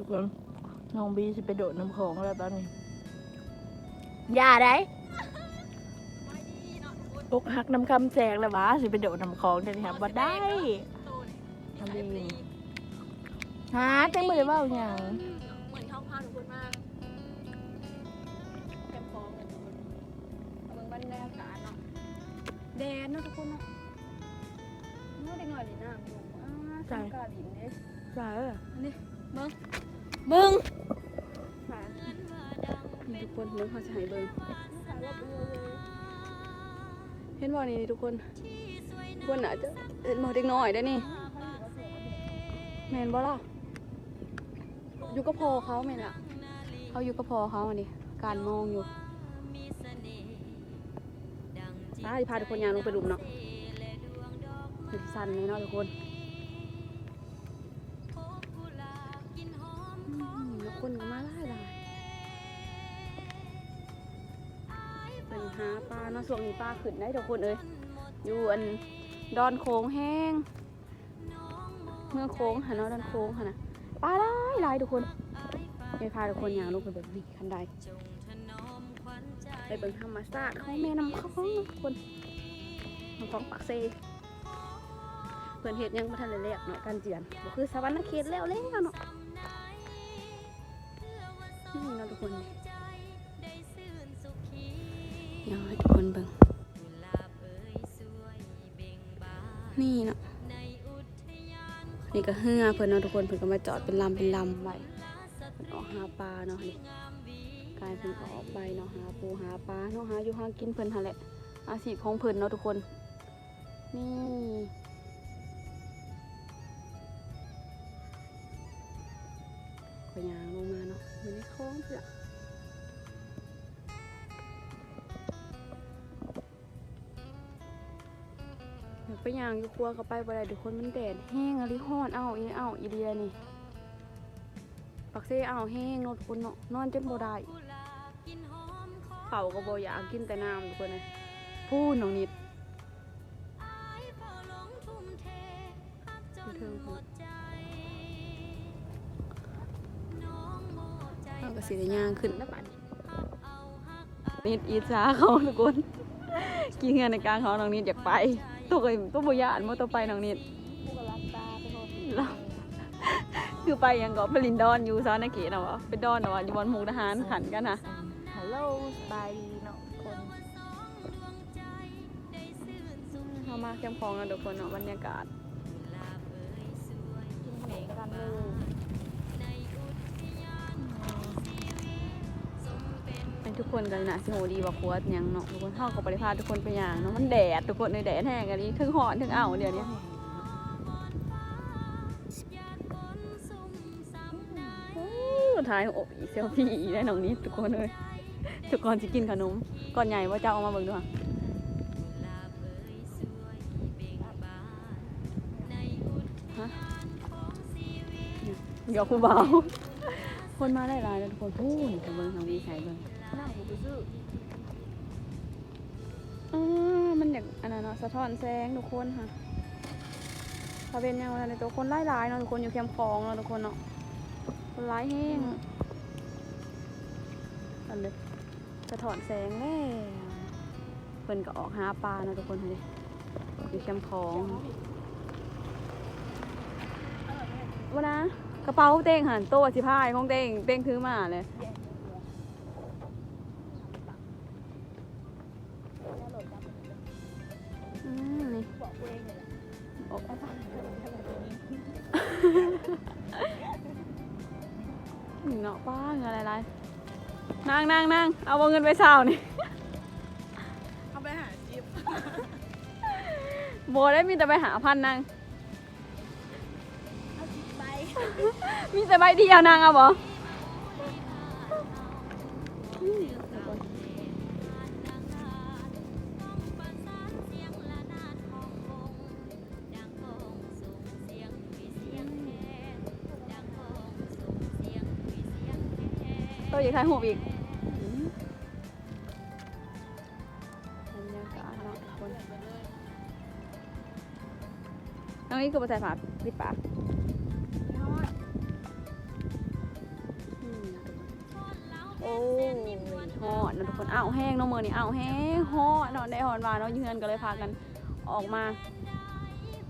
ทุกคนน้องบีสิไปโดดน้ำของแล้วตอนนี้อย่าได้อกหักน้ำคำแจกแล้ววะสิไปโดดน้ำของเดี๋ยวนี้ครับว่าได้น้องบีหาจังมือเบ้าอย่างเหมือนเข้าพาทุกคนมากแคมป์ฟองกันทุกคนเอาเบิ่งบรรยากาศเนาะแดดเนาะทุกคนเนาะเมื่อเด็กหน่อยนี่น้ำอยู่อ้าสงกรานต์ดินเด้ใช่เอออันนี้เบิ่ง มึงฝานี่ทุกคนเบิ่งเขาจะให้เบิ่งเห็นบ่นี่ทุกคนทุกคนอาจจะเห็นบ่เด็กน้อยได้อนี่แม่นบ่ล่ะอยู่ก็พอเขาแม่นล่ะเขาอยู่ก็พอเขาอันนี้การมองอยู่ตาสิพาทุกคนยางลงไปหลุมเนาะเห็นสั่นเลยเนาะทุกคน หาปลาเนาะช่วงนี้ปลาขึ้นได้ทุกคนเอ้ยอยู่อันดอนโค้งแห้ง เมื่อโค้งหันเนาะดอนโค้งหันนะปลาหลายหลายทุกคนไปพาทุกคนยางลงไปเบิ่งนี่คันใดไปเบิ่งธรรมชาติของแม่น้ำคลองเนาทุกคนน้ำคลองปากเซเพื่อนเฮ็ดยังบ่ทันได้แล้วเนาะการเจียนบ่คือสวรรค์เขตแล้วแล้วเนาะนี่เนาะทุกคน นเบิ่งนี่เนาะนี่ก็เฮือเพิ่นเนาะทุกคนเพิ่นก็มาจอดเป็นลำเป็นลำไว้เพิ่นออกหาปลาเนาะนี่กลายเป็นออกไปเนาะหาปูหาปลาเนาะหาอยู่หากินเพิ่นหั่นแหละอาชีพของเพิ่นเนาะทุกคน นี่ก็ยาง ไปยางอยู่ครัวเขาไปบ่ได้ทุกคนมันแดดแห้งอะไรฮ้อนเอาอีเอาอีเดียนี่ปักเซ่เอาแห้งเนาะทุกคนเนาะนอนจนบ่ได้เขาก็บ่อยากกินแต่น้ำทุกคนเลยพูดน้องนิดเทิงพุ่นเอากระสีได้ย่างขึ้นแล้วบัดนิดอีจ้าเขาทุกคนกินเงินในกลางเขาน้องนิดอยากไป ตัวเคยตัวบุญญาณมตัวไปน้องนิดผู้กำลังตาไปโทษแล้วคือไปยังก็ไปลินดอนอยู่ซาวนาเกะนะวะไปดอนนะวะอยู่บนหมูทหารขันกันนะฮัลโหลสบายดีเนาะคนเข้ามาเข้มพองนะทุกคนเนาะบรรยากาศกินเหนกันเลย ทุกคนกันนะสิโหดีว่าควดหยังเนาะทุกคนเข้ากับปริพาทุกคนไปอย่างเนาะมันแดดทุกคนในแดดแห้งอันนี้ถึงหอนถึงเอาเดี๋ยวนี้สุดท้ายโอ้ยเซลฟี่ได้น้องนี้ทุกคนเลยทุกคนจะกินขนมก่อนใหญ่ว่าจะเอามาเบิ่งดูค่ะฮะหยอกผู้เบาคนมาได้หลายแล้วทุกคนพูดถึงเบิ่งทางวีใส่เบิ่ง นั่งอยู่ไปซื้ออ่ามันอยากอันนั้นเนาะสะท้อนแสงทุกคนค่ะถ้าเป็นอย่างไรในตัวคนหลายเนาะทุกคนอยู่แคมป์คลองเนาะทุกคนเนาะคนร้ายแห้งอันเด็สะท้อนแสงแล้วเพิ่นก็ออกหาปลาเนาะทุกคนเลยอยู่แคมป์คลองว่านะกระเป๋าเต้งหันโต๊ะสิพายของเต้งเต้งถือมาเลย เอาเงินไปเศร้านี่ เอาไปหาจิ๊บโบได้มีแต่ไปหาพันนาง เอาจิ๊บไปมีแต่ใบเดียวนางเอาบ่ตัวอยากถ่ายหูปอีก น้องนี่ก็ไปใส่ผ้าปิดปากอ้ยฮอดเนาะทุกคนอ้าวแห้งเนาะมื้อนี้อ้าวแห้งฮอดเนาะได้ฮอดว่าเนาะอยู่เฮือนก็เลยพากันออกมา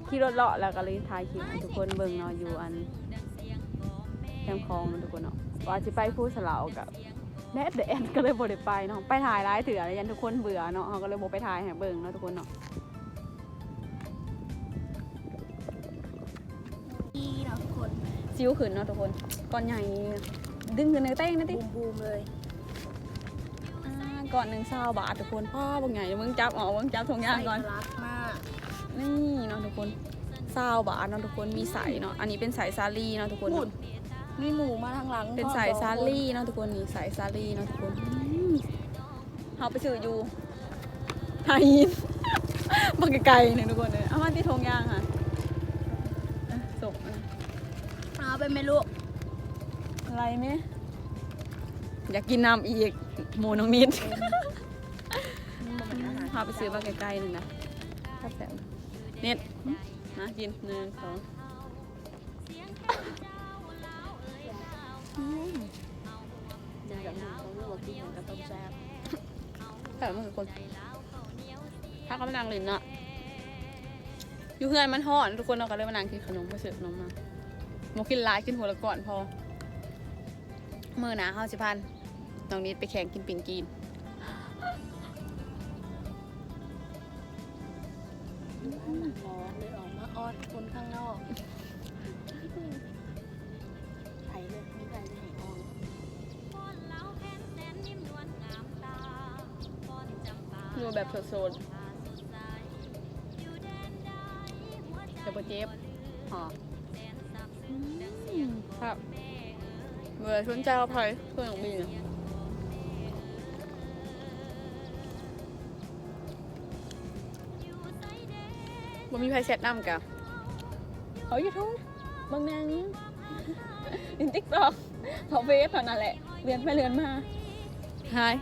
ขี่รถเลาะแล้วก็เลยถ่ายคลิปให้ทุกคนเบิ่งเนาะอยู่อันแคมป์คลองเนาะทุกคนเนาะว่าสิไปพูดสลาวกับแดดแดดก็เลยบ่ได้ไปเนาะไปถ่ายหลายเถื่อแล้วยันทุกคนเบื่อเนาะเฮาก็เลยบ่ไปถ่ายให้เบิ่งเนาะทุกคนเนาะ คนซิวขึ้นเนาะทุกคนก่อนใหญ่ ดึงขึ้นในเต้งนะติบูมบูมเลยอ่าก่อนหนึ่งเศร้าบาททุกคนพ่อบางใหญ่มึงจับเอ๋อมึงจับทงย่างก่อน ใส่รักมากนี่เนาะทุกคนเศร้าบาทเนาะทุกคนมีใส่เนาะอันนี้เป็นสายซาลีเนาะทุกคนพูดมีหมูมาทางหลังเป็นสายซาลีเนาะทุกคนนี่สายซาลีเนาะทุกคนอืมเอาไปซื้ออยู่ไทยอิน บักไก่เนี่ยทุกคนเลยเอามาที่ทงย่างค่ะอะ เอาไปไม่รู้ อะไรไหมอยากกินน้ำอีกหมูน้องนิดพาไปซื้อมาใกล้ๆหนึ่งนะถ้าแสบเน็ตมากินหนึ่งสองแบบนี้เขาเรียกว่ากินเหมือนกับต้มแซ่บแต่มันคือคนถ้าเขาไปนั่งลินอะอยู่เพื่อนมันห่อนทุกคนเราก็เลยมานั่งกินขนมไปซื้อขนมมา โมกินหลายกินหัวละก่อนพอเมื่อหนาเขาสิพันน้องนิดไปแข่งกินปิ่งกีนร้อนเลยออกมาออดคนข้างนอกไผ่เลยมีไผ่ในห้องดูแบบโซนๆแต่ปเจ็บอ๋ออืม ครับเมื่อชนใจเอาไปเพื่อนของบีนบ่มีไฟเซตน้ำกะเขาอยู่ทุ่งบางนางนี้อินติ๊กตอกเขาเฟซเท่านั้นแหละเรียนไปเรียนมาหาย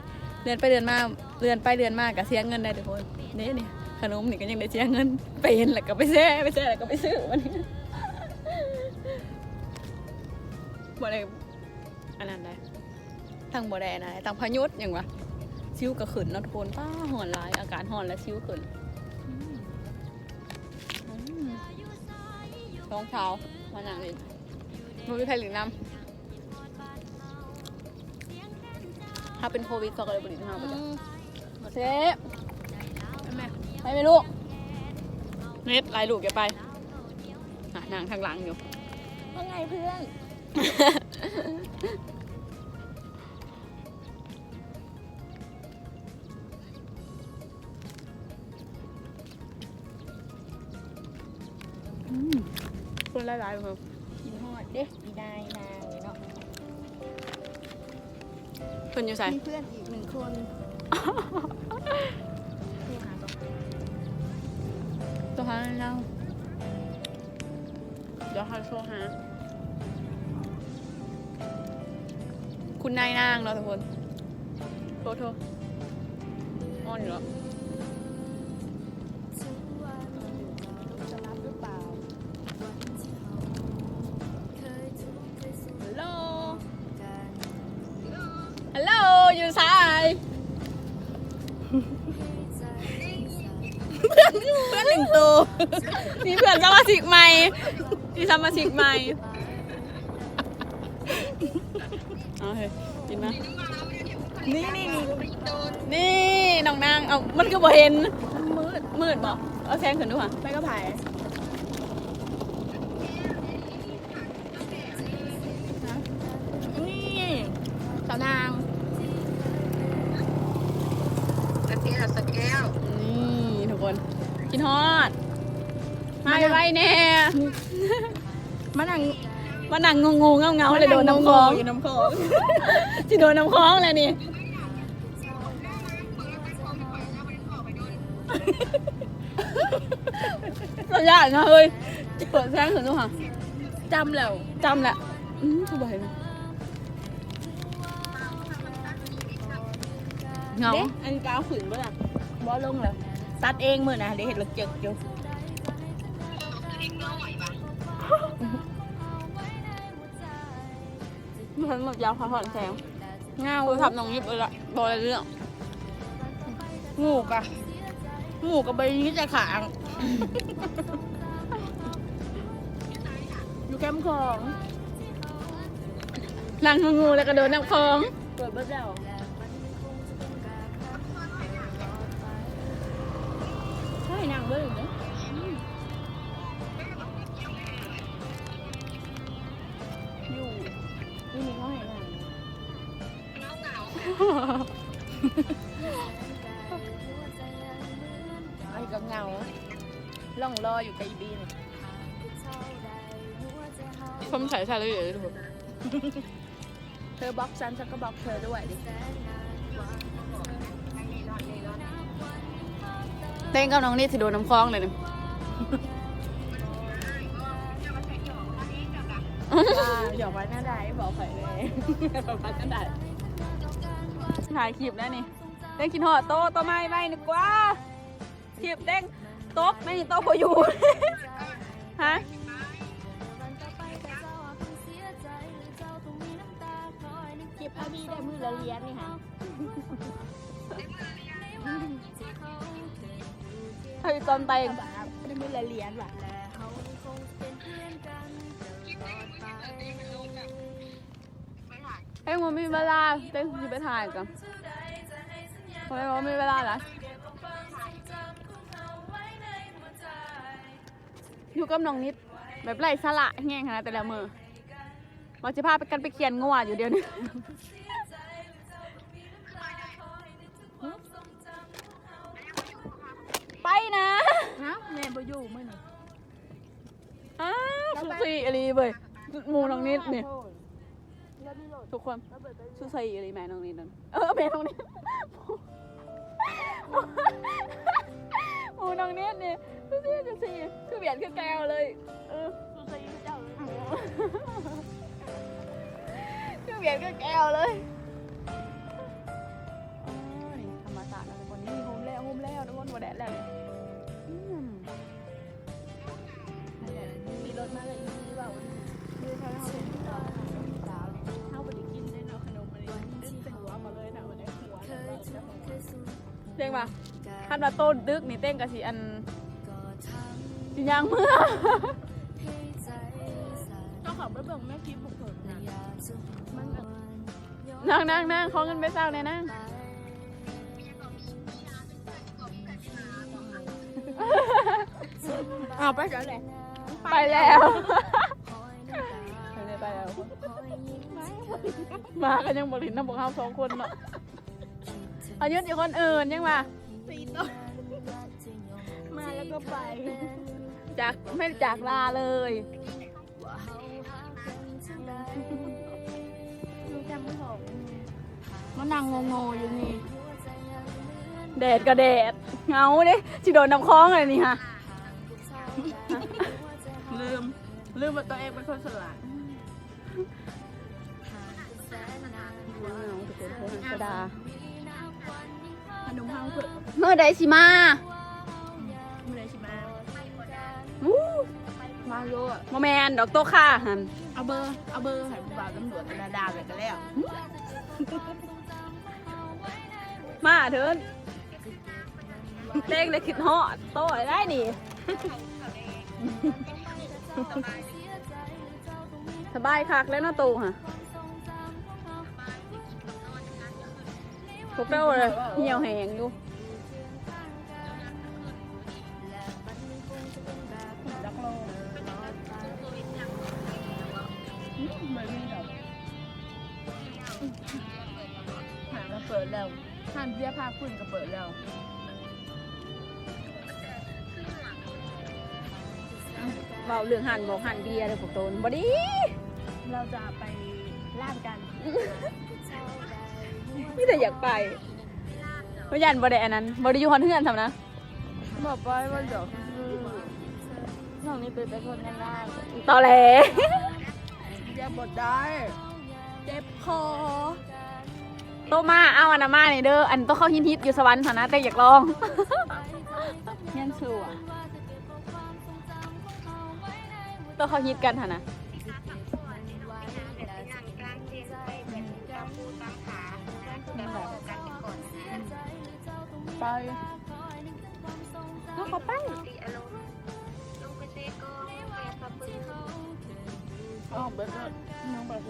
เรียนไปเรียนมาเรียนไปเรียนมากะเสียเงินได้ทุกคนนี่นี่ขนมนี่ก็ยังได้เสียเงินเป็นแล้วก็ไปแซ่ไปแซ่แล้วก็ไปซื้อวัน บ่ได้อันนั้นได้ทั้งบ่ได้อันนะทั้งพายุดอย่างวะชิวก็ขึ้นเนาะทุกคนป้าหอนหลายอาการหอนและชิวขึ้นรองเท้ามาหนังลินมันมีใครหลินน้ำถ้าเป็นโควิดก็เลยบริณน้ำไปจ้ะเซฟแม่ไปไหมลูกเน็ตไล่ลูกแกไปอะนางทางหลังอยู่ว่าไงเพื่อน คนไล่ๆครับกินฮอดเด้อีนายนางเลยเนาะเพิ่นอยู่ใส่มีเพื่อนอีกหนึ่งคนโทรหาก่อนตัวหาเราเดี๋ยวเขาโทรหา คุณนายนางเราะทุกคนโทรโทรออนอยู่แล้วจะรับหรือเปล่าฮัลโหลฮัลโหลอยู่ซ้ายเพื่อนเพื่อนหนึ่งตัวมีเพื่อนสมาชิกใหม่มีสมาชิกใหม่เอาเฮ้ยกินมา นี่นี่นี่นี่น้องนางเอามันก็บ่เห็นมันมืดมืดบอกเอาแซงขึ้นดูค่ะไปก็ไผ่นี่สาวนางนี่ทุกคนกินฮอดมาไว้แน่มานั่งมานั่งงงๆเงาๆเลยโดนน้ำคลองอยู่น้ำคลองจิโดนน้ำคลองเลยนี่ สัญญาณนะเฮ้ยเปิดแซงถึงดูค่ะจำแล้วจำแหละอืมสบายไหมเหงาเด็กอันก้าวขืนเมื่ อยู่แบบยาวพอถอนแสงเงาโทรศัพท์น้องยิบเลยละบอกอะไรเรื่องงูกะงูกับใบนี้จะขางอยู่แคมป์ของนางงูแล้วก็โดนน้ำคลอง เปิดบ้าแล้ว รออยู่กับอีบีนผมใส่ใส่เลยเลยทุกคนเธอบล็อกฉันฉันก็บล็อกเธอด้วยดิเต้งกับน้องนี่สิโดนน้ำคลองเลยนะหยอกไว้หน้าได้บอกใครเลยบอกไว้หน้าได้ถ่ายคลิปแล้วนี่เต้งกินหอดโตโตไม่ไม่นึกว่าคลิปเต้งโต๊ะไม่นี่โต๊ะพออยู่ ฮะคลิปอาบีได้มือละเลียนนี่ค่ะเฮ้ยตอนเต้งได้มือละเลียนว่ะเต้งมันมีเวลาเต้งจะไปถ่ายกันเพราะว่ามีเวลาละ อยู่กับน้องนิดแบบไร้สาระแง่งขนาดแต่ละมือเราจะพาไปกันไปเขียนงัวอยู่เดียวนี้ไปนะฮะแม่บ่อยู่มื้อนี้อ้าวสุสีอะไรเว้ยหมูน้องนิดนี่ทุกคนสุสีอะไรแม่น้องนิดนั่นเออแม่น้องนิด หมูน้องนิดนี่สุสีสุสีคือเบียดคือแก้วเลย เออสุสีเจ้าเลยคือเบียดคือแก้วเลยอ๋อนี่ธรรมศาสตร์นะทุกคนนี่โฮมแล้วโฮมแล้วทุกคนบ่แดดแล้วนี่อืมมีรถมาเลยมีเปล่ามีเขาเขาเป็นสาวเขาบ่ได้กินได้เนาะขนมอะไรดึงใส่หัวมาเลยนะวันนี้หัวเต้งปะ คันว่าโต้นดึกนี่เต้งกับสิอันสิยางเมื่อต้องขอไปเบิ่งแม่คลิปของเพิ่นนะมันแบบนั่งนั่งนั่งขอเงินไปสร้างเลยนั่งอ้าวไปแล้วแหละไปแล้วไปแล้ว มากันยังบริณน้ำบอกเขาสองคนเนาะอายุอีกคนอื่นยังมาตีต้นมาแล้ว ก็ไป จากไม่จากลาเลยลูกจำไม่ถูกมันนั่งงงๆอยู่นี่ แดดก็แดดเงาเด้ชิโดนน้ำคล้องอะไรนี่ฮะ ลืม ลืมว่าตัวเองเป็นคนสลัดกระดาขนมห้างเพื่อเมื่อใดสิมา มาโลอะโมแมนดอกโตค่าหันเอาเบอร์เอาเบอร์ให้ผู้บ่าวตำรวจดาดาไปกันแล้วมาเถินเต้งเลยคิดฮอดโตได้นี่สบายคักแล้วเนาะตูฮะพวกเราเลยเหี่ยวแหงอยู่านเบียร์ภาคคุณก็เปิดแล้วเบาเรื่องหันบอกหันเบียร์เลยพวกโตนบอดีเราจะไปล่างกันไม่แต่อยากไปเพราะยันบอได้อันนั้นบอได้อยู่ฮอนเฮือนทำนะบอกไปว่าเดี๋ยวน้องนี่เป็นเป็นคนง่ายตอแหลๆเจ็บบดได้ เจ็บคอ โตมาเอาอันนามาเนี่เด้ออันโตเข้าฮิตฮิตอยู่สวรรค์ฐานะแต่อยากลองเงี้ยชัวโตเข้าฮิตกันฐานะไปน้องขาไปอ๋อเบิร์ดน้องบาเท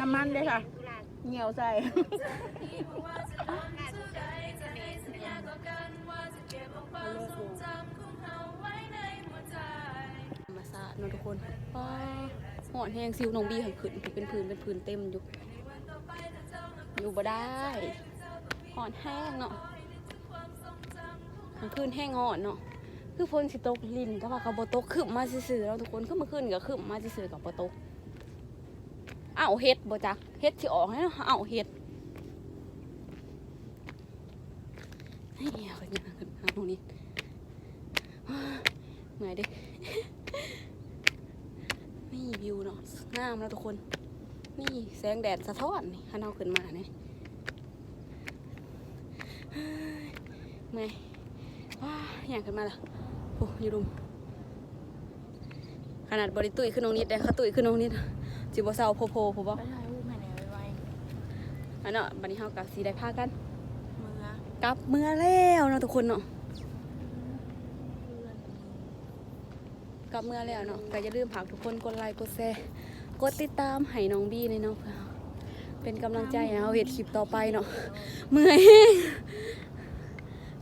น้ำมันเลยค่ะกุหลาบเหนียวใส่ มาสตร์เนทุกคนว้าหอนแห้งซิวน้องบีหันขึ้นเป็นพื้นเป็นพื้นเต็มอยู่ อยู่บ่ได้หอนแห้งเนาะกลางคืนแห้งหอนเนาะ คือฝนสิตกลินแต่ว่าก็บ่ตกขึ้นมาซื่อๆแล้วทุกคนขึ้นมาขึ้นก็ขึ้นมาซื่อๆกับบ่ตกอ้าวเฮ็ดบ่จักเฮ็ดสิออกให้เนาะอ้าวเฮ็ดเฮ้ยเอาขึ้นมาขึ้นมาตรงนี้เหนื่อยดินี่วิวเนาะงามแล้วทุกคน นี่แสงแดดสะท้อนนี่ถ้าเราขึ้นมาเนี่ยเฮ้ยเมื่ อยว้าอย่างขึ้นมาและโอ้ยรุม ขนาดบริตุยขึ้นตรงนี้แต่เขาตุยขึ้นตรงนี้จิบเศร้าโพโพผมบอกไปถ่ายรูปให้แหน่ไวอันเนาะบันนี้เฮากับสีได้พากันๆมือกลับเมื่อแล้วเนาะทุกคนเนาะเพื่อนกลับเมื่อแล้วเนาะก็อย่าลืมฝากทุกคนกดไลค์กดแชร์กดติดตามให้น้องบี้ในอยเนาะเพื่อเป็นกำลังใจให้เฮาเฮ็ดคลิปต่อไปเนาะเมื่อย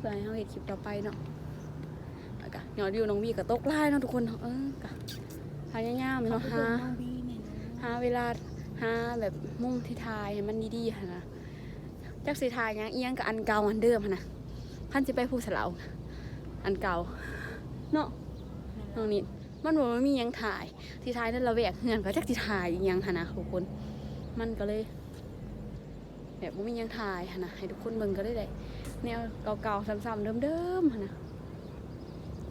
เพื่อให้เฮาเฮ็ดคลิปต่อไปเนาะแล้วก็ยอดวิวน้องบี้ก็ตกไล่เนาะทุกคนเนาะเออก็พยายามเนาะหาน้องบีเนี่ยหาเวลาหาแบบมุ่งที่ทายให้มันดีๆนะจักสิทายหยังเอียงกับอันเก่าอันเดิมนะพันสิไปผู้สลาวอันเก่าเนาะน้องนิดมันบอกว่ามียังถ่ายที่ทายนั่นเราแวกเฮือนก็จักสิทายยังหนะทุกคน มันก็เลย แบบว่ามียังถ่ายหนะให้ทุกคนเบิ่งก็ได้ได้ แนวเก่าๆซ้ำๆเดิมๆนนะ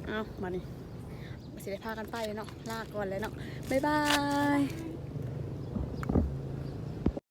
เอามานี่สิได้พากันไปเลยเนาะลาก่อนเลยเนาะบ๊ายบาย